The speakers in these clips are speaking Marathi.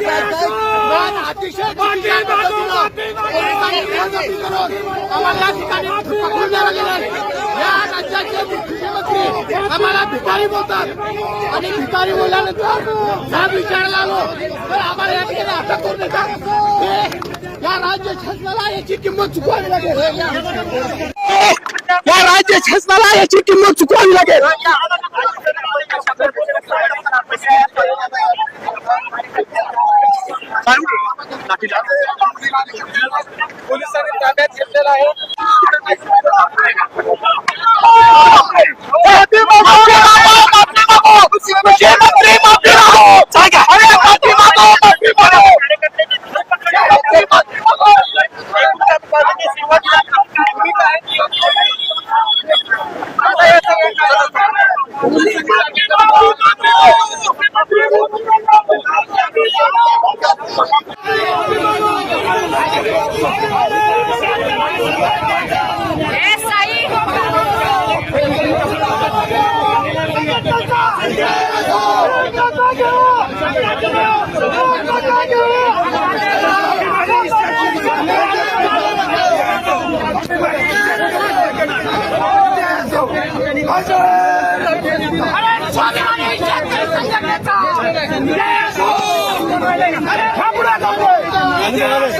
काय आम्हाला या ठिकाणी लागेल या राज्याचे मुख्यमंत्री आम्हाला भिकारी बोलतात. आणि भिकारी बोलल्यानंतर हा विचारायला आलो तर आम्हाला या ठिकाणी अटक करून देतात हे या राज्य शासनाला याची किंमत चुकवावी लागेल. या राज्य शासनाला याची किंमत चुकवावी लागेल. पोलिसांनी ताब्यात घेतलेला आहे 안녕하세요.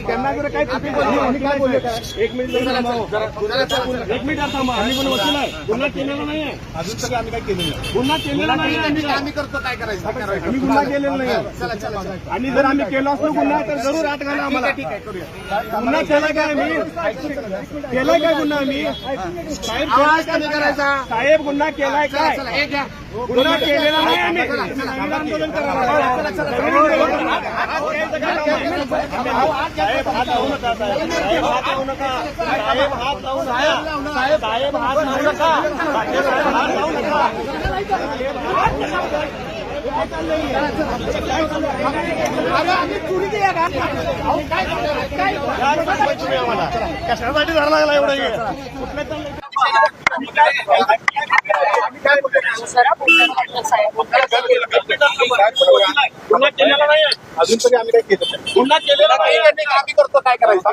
त्यांना जर काही चुकी बोलली आम्ही काय बोलू एक मिनिट एक मिनिट थांबा आम्ही पण वकील आहे गुन्हा केलेला नाहीये अजून तरी आम्ही काय केलेलं नाही गुन्हा केलेला नाही आम्ही करतो काय करायचं आम्ही गुन्हा केलेला नाही आणि जर आम्ही केला असतो गुन्हा तर जरूर आठ घाला आम्हाला गुन्हा केला काय आम्ही केलाय काय? गुन्हा आम्ही साहेब करायचा साहेब गुन्हा केलाय काय गुन्हा केलेला नाही आम्ही. नवीन आंदोलन करायला साहेब हात कशासाठी धरा लागला एवढा अजून तरी आम्ही काय केलं गुन्हा केलेला नाही आम्ही करतो काय करायचं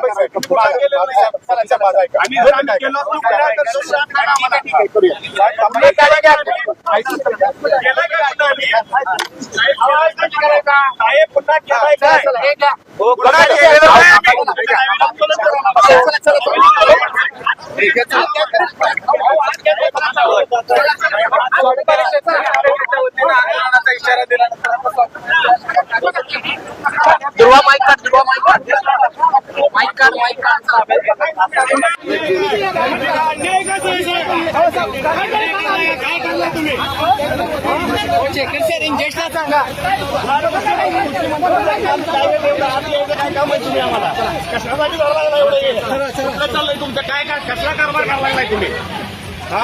आम्हाला. इशारा दिला दुर्वा माईक काढ दुर्वा माईक काढ माईक काढ माईक कशासाठी लागला एवढं हे? कुठलं चाललंय तुमचं काय काय कसला कारभार करायला लागलाय तुम्ही हा